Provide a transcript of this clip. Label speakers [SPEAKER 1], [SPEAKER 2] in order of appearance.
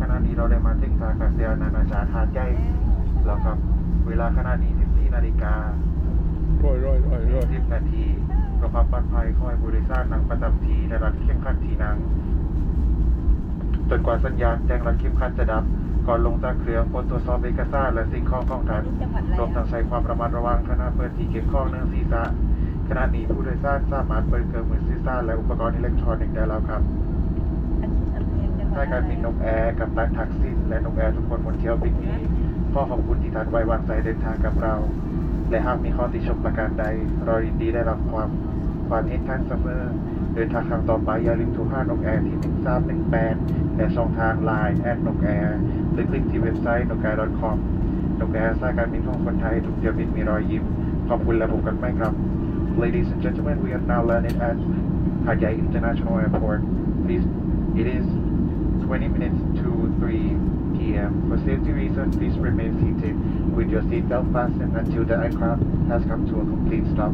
[SPEAKER 1] ขณะนี้เราได้มาถึงท่าอากาศยานานาชาติหาดใหญ่แล้วครับ เวลาขณะนี้14นาฬิการ้อยร้อยร้อยร้อยสินาทีกระพับปัดภัยคอยบริษัทนังประจำทีและรัดเข้มขัดทีนังจนกว่าสัญญาณแจ้งรัดเข้มขัดจะดับ ก่อนลงจากเครื่องคนตัวจสอบเบกสาและสิ่งของของท่น
[SPEAKER 2] รวมทั้
[SPEAKER 1] งใช้ความระมัดระวังขณะเปิดทีเก็บข้องเนื่องศีซ่าขณะนี้ผู้โดยสารสามารถเปิดเครื่องมือซีซ่าและอุปกรณ์อิเล็กทรอนิกส์ได้แล้วครับ
[SPEAKER 2] นเรียนจังหวัดใช่การบินน
[SPEAKER 1] กแอร์กับตันทักซินและนกแอร์ทุกคนบนเที่ยวบินนี้ขอขอบคุณที่ท่านไว้วางใจเดินทางกับเรา และหากมีข้อติชมประการใด เรายินดีได้รับความความเห็นท่านเสมอ เดินทางครั้งต่อไปอย่าลืมโทรหานกแอร์ที่1318และช่องทางไลน์แอดนกแอร์หรือคลิกที่เว็บไซต์ nokair.com นกแอร์สายการบินของคนไทยทุกเที่ยวบินมีรอยยิ้มขอบคุณและพบกันใหม่ครับ Ladies and gentlemen, we have now landed at Hajai International Airport. Please, 20 minutes to 3 p.m. For safety reasons, please remain seated with your seatbelt fastened until the aircraft has come to a complete stop.